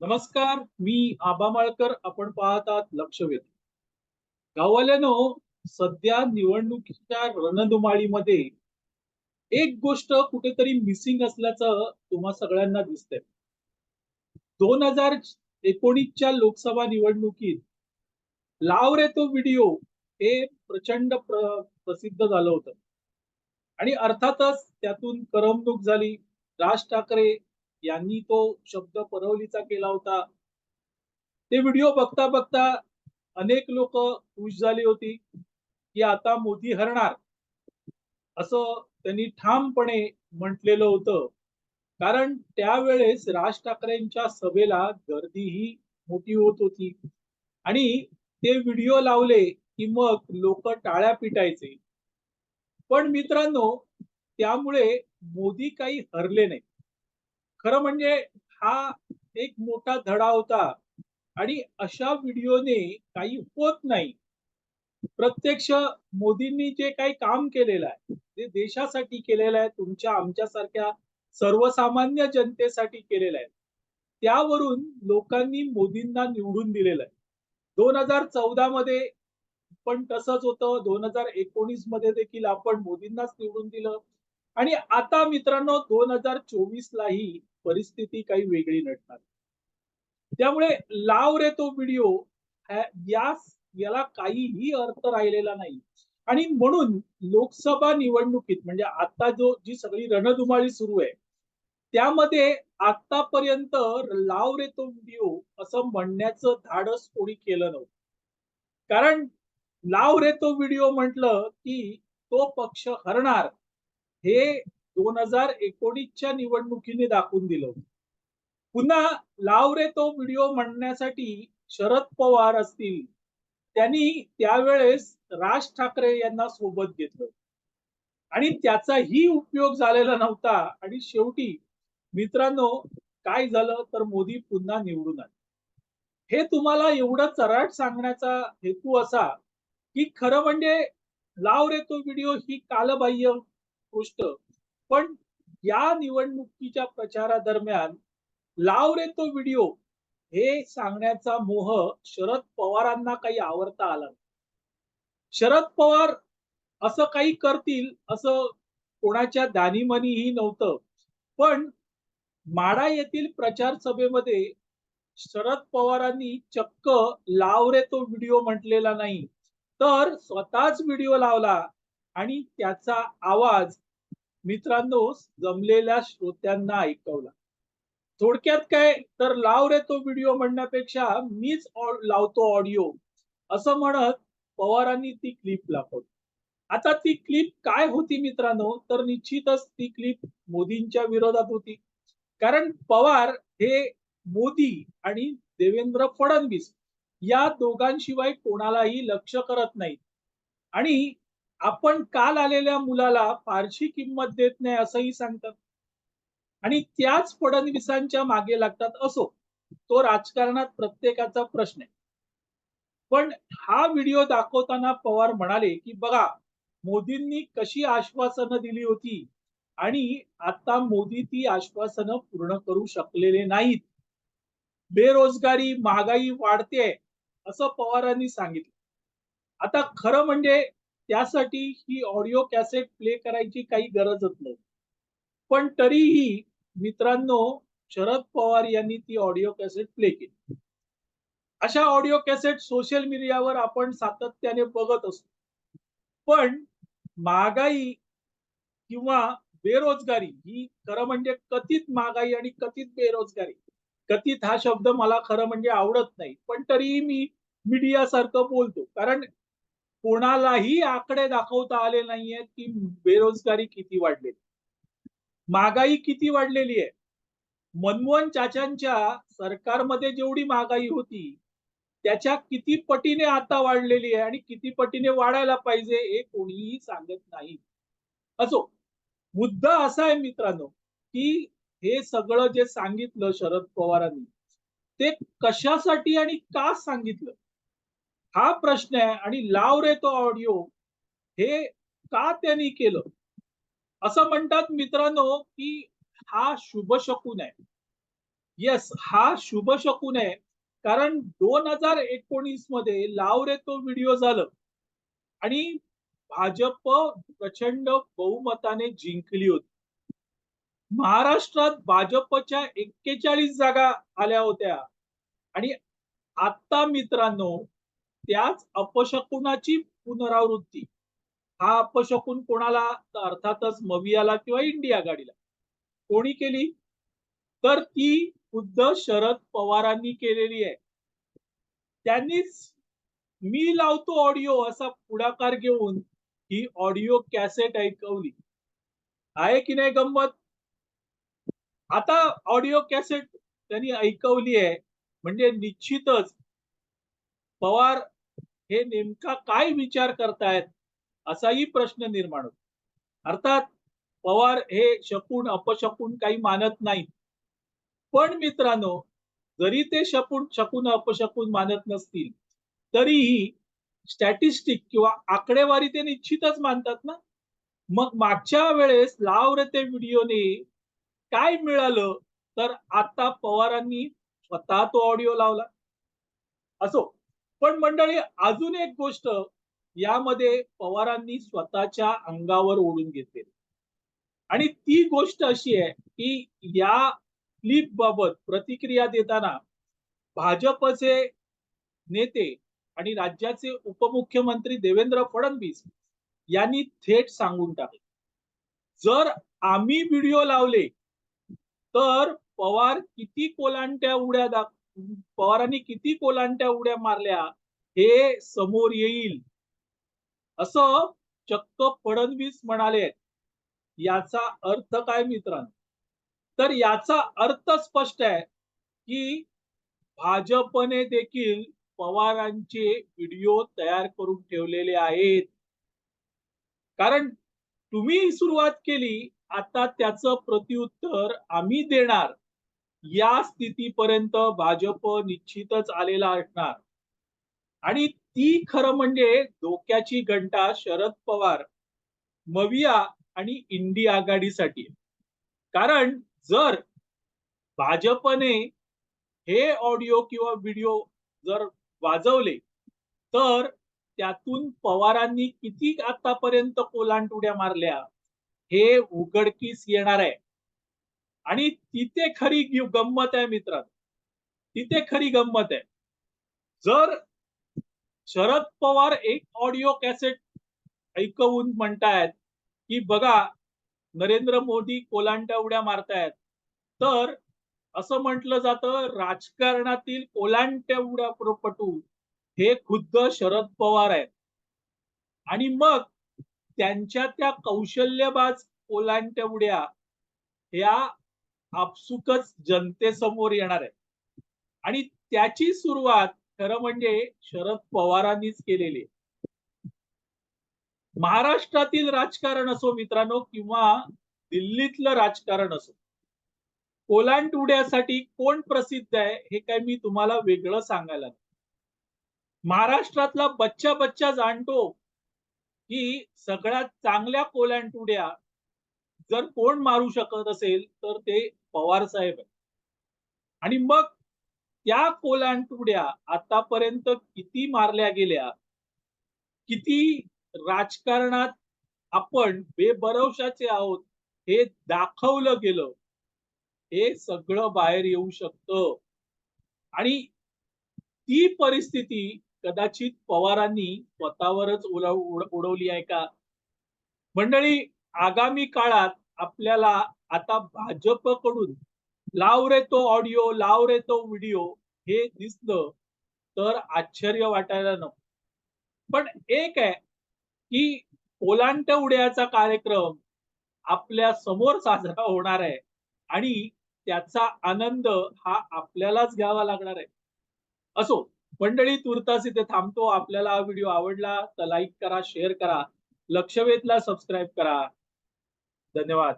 नमस्कार मी आबा माळकर आपण पाहतात लक्ष लक्षवेध गाववाल्यानो सध्या निवडणुकीच्या रणधुमाळीमध्ये एक गोष्ट कुठेतरी मिसिंग असल्याचं तुम्हा सगळ्यांना दिसतंय. दोन हजार एकोणीसच्या लोकसभा निवडणुकीत लाव रे तो व्हिडिओ हे प्रचंड प्र- प्रसिद्ध झालं होतं. आणि अर्थातच त्यातून करमणूक झाली. राज ठाकरे यांनी तो शब्द परवलीचा केला होता. ते व्हिडिओ बघता बघता अनेक लोक खुश झाली होती की आता मोदी हरणार. असं त्यांनी ठामपणे म्हटलेलं होतं. कारण त्यावेळेस राज ठाकरेंच्या सभेला गर्दीही मोठी होत होती. आणि ते व्हिडिओ लावले की मग लोक टाळ्या पिटायचे. पण मित्रांनो त्यामुळे मोदी काही हरले नाही खरं म्हणजे हा एक मोठा धडा होता. आणि अशा व्हिडिओने काही होत नाही. प्रत्यक्ष मोदींनी जे काही काम केलेलं आहे ते देशासाठी केलेलं आहे तुमच्या आमच्यासारख्या सर्वसामान्य जनतेसाठी केलेलं आहे त्यावरून लोकांनी मोदींना निवडून दिलेलं आहे. दोन हजार चौदा मध्ये पण तसंच होतं. दोन हजार एकोणीसमध्ये देखील आपण मोदींनाच निवडून दिलं. आणि आता मित्रांनो दोन हजार चोवीस लाही परिस्थिती काही वेगळी नटणार. त्यामुळे लाव रे तो व्हिडिओ यास याला काहीही अर्थ राहिलेला नाही. आणि म्हणून लोकसभा निवडणुकीत म्हणजे आता जो जी सगळी रणधुमाळी सुरू आहे त्यामध्ये आतापर्यंत लाव रे तो व्हिडिओ असं म्हणण्याचं धाडस कोणी केलं नव्हतं. कारण लाव रे तो व्हिडिओ म्हटलं की तो पक्ष हरणार. हे दोन हजार एकोणीसच्या निवडणुकीने दाखवून दिलं पुन्हा लाव रे तो व्हिडिओ म्हणण्यासाठी शरद पवार असतील त्यांनी त्यावेळेस राज ठाकरे यांना सोबत घेतलं आणि त्याचाही उपयोग झालेला नव्हता. आणि शेवटी मित्रांनो काय झालं तर मोदी पुन्हा निवडून आले. हे तुम्हाला एवढं चराट सांगण्याचा हेतू असा की खरं म्हणजे लाव रे तो व्हिडिओ ही कालबाह्य गोष्ट या निवडणुकीच्या प्रचारादरम्यान लाव रे तो व्हिडिओ हे सांगण्याचा मोह शरद पवारांना काही आवडता आला शरद पवार असं काही करतील असं कोणाच्या दानीमनीही नव्हतं. पण माडा येथील प्रचार सभेमध्ये शरद पवारांनी चक्क लाव रे तो व्हिडिओ म्हटलेला नाही. तर स्वतःच व्हिडिओ लावला आणि त्याचा आवाज मित्रांनो जमलेल्या श्रोत्यांना ऐकवला. थोडक्यात काय? तर लाव रे तो व्हिडिओ म्हणण्यापेक्षा मीच लावतो ऑडिओ असं म्हणत पवारांनी ती क्लिप दाखवली. आता ती क्लिप काय होती मित्रांनो? तर निश्चितच ती क्लिप मोदींच्या विरोधात होती. कारण पवार हे मोदी आणि देवेंद्र फडणवीस या दोघांशिवाय कोणालाही लक्ष करत नाहीत. आणि आपण काल आलेल्या मुलाला फारशी किंमत देत नाही असंही सांगतात. आणि त्याच फडणवीसांच्या मागे लागतात असो तो राजकारणात प्रत्येकाचा प्रश्न आहे. पण हा व्हिडिओ दाखवताना पवार म्हणाले की बघा मोदींनी कशी आश्वासनं दिली होती आणि आता मोदी ती आश्वासनं पूर्ण करू शकलेले नाहीत. बेरोजगारी महागाई वाढते असं पवारांनी सांगितलं. आता खरं म्हणजे त्यासाठी ही ऑडिओ कॅसेट प्ले करायची काही गरजच नाही. पण तरीही मित्रांनो शरद पवार यांनी ती ऑडिओ कॅसेट प्ले केली. अशा ऑडिओ कॅसेट सोशल मीडियावर आपण सातत्याने बघत असतो. पण महागाई किंवा बेरोजगारी ही खरं म्हणजे कथित महागाई आणि कथित बेरोजगारी. कथित हा शब्द मला खरं म्हणजे आवडत नाही. पण तरीही मी मीडियासारखं बोलतो. कारण कोणालाही आकडे दाखवता आले नाहीयेत की बेरोजगारी किती वाढलेली महागाई किती वाढलेली आहे. मनमोहन चाचांच्या सरकारमध्ये जेवढी महागाई होती त्याच्या किती पटीने आता वाढलेली आहे आणि किती पटीने वाढायला पाहिजे हे कोणीही सांगत नाही. असो मुद्दा असा आहे मित्रांनो की हे सगळं जे सांगितलं शरद पवारांनी ते कशासाठी आणि का सांगितलं? हा प्रश्न आहे आणि लाव रे तो ऑडिओ हे का त्यांनी केलं? असं म्हणतात मित्रांनो की हा शुभ शकून आहे. येस हा शुभ शकून आहे. कारण दोन हजार एकोणीसमध्ये लाव रे तो व्हिडिओ झालं. आणि भाजप प्रचंड बहुमताने जिंकली होती. महाराष्ट्रात भाजपच्या एक्केचाळीस जागा आल्या होत्या. आणि आता मित्रांनो त्याच अपशकुनाची पुनरावृत्ती. हा अपशकुन कोणाला? अर्थातच मवियाला किंवा इंडिया गाडीला. कोणी केली? तर ती खुद्द शरद पवारांनी केलेली आहे. त्यांनीच मी लावतो ऑडिओ असा पुढाकार घेऊन ही ऑडिओ कॅसेट ऐकवली. आहे की नाही गंमत? आता ऑडिओ कॅसेट त्यांनी ऐकवली आहे. म्हणजे निश्चितच पवार हे नेमका काय विचार करतायत? असाही प्रश्न निर्माण होतो. अर्थात पवार हे शकून अपशकून काही मानत नाहीत. पण मित्रांनो जरी ते शकून शकून अपशकून मानत नसतील तरीही स्टॅटिस्टिक किंवा आकडेवारी ते निश्चितच मानतात ना? मग मागच्या वेळेस लाव रे ते व्हिडिओने काय मिळालं? तर आता पवारांनी स्वतः तो ऑडिओ लावला. असो. पण मंडळी अजून एक गोष्ट यामध्ये पवारांनी स्वतःच्या अंगावर ओढून घेतलेली आणि ती गोष्ट अशी आहे की या क्लिप बाबत प्रतिक्रिया देताना भाजपचे नेते आणि राज्याचे उपमुख्यमंत्री देवेंद्र फडणवीस यांनी थेट सांगून टाकले. जर आम्ही व्हिडिओ लावले तर पवार किती कोलांट्या उड्या दाख पवारांनी किती कोलांट्या उड्या मारल्या हे समोर येईल. असं चक्क फडणवीस म्हणाले. याचा अर्थ काय मित्रांनो? तर याचा अर्थ स्पष्ट आहे की भाजपने देखील पवारांचे व्हिडिओ तयार करून ठेवलेले आहेत. कारण तुम्ही सुरुवात केली आता त्याचं प्रत्युत्तर आम्ही देणार. या स्थितीपर्यंत भाजप निश्चितच आलेला असणार. आणि ती खरं म्हणजे धोक्याची घंटा शरद पवार मविया आणि इंडी आघाडीसाठी. कारण जर भाजपने हे ऑडिओ किंवा व्हिडिओ जर वाजवले तर त्यातून पवारांनी किती आतापर्यंत कोलांटुड्या मारल्या हे उघडकीस येणार आहे. आणि तिथे खरी गंमत आहे मित्रांनो. तिथे खरी गंमत आहे. जर शरद पवार एक ऑडिओ कॅसेट ऐकवून म्हणतायत की बघा नरेंद्र मोदी कोलांट्या उड्या मारतायत. तर असं म्हटलं जातं राजकारणातील कोलांट्या उड्यापटू हे खुद्द शरद पवार आहेत. आणि मग त्यांच्या त्या कौशल्यबाज कोलांट्या उड्या ह्या आपसुकच जनतेसमोर येणार आहे आणि त्याची सुरुवात खरं म्हणजे शरद पवारांनीच केलेली महाराष्ट्रातील राजकारण असो मित्रांनो किंवा दिल्लीतलं राजकारण असो कोलांटुड्यासाठी कोण प्रसिद्ध आहे हे काय मी तुम्हाला वेगळं सांगायला महाराष्ट्रातला बच्चा बच्चा जाणतो की सगळ्यात चांगल्या कोलांटुड्या जर कोण मारू शकत असेल तर ते पवार साहेब आणि मग त्या कोलांटुड्या आतापर्यंत किती मारल्या गेल्या? किती राजकारणात आपण बेभरवशाचे आहोत हे दाखवलं गेलं. हे सगळं बाहेर येऊ शकतं. आणि ती परिस्थिती कदाचित पवारांनी स्वतःवरच उडवली आहे का? मंडळी आगामी काळात आपल्याला आता भाजपकडून लाव रे तो ऑडिओ लाव रे तो व्हिडिओ हे दिसलं तर आश्चर्य वाटायला नको. पण एक आहे की ओलांट उड्याचा कार्यक्रम आपल्यासमोर साजरा होणार आहे आणि त्याचा आनंद हा आपल्यालाच घ्यावा लागणार आहे. असो मंडळी तुर्तास इथे थांबतो. आपल्याला हा व्हिडिओ आवडला तर लाईक करा शेअर करा लक्षवेधला सबस्क्राईब करा. धन्यवाद.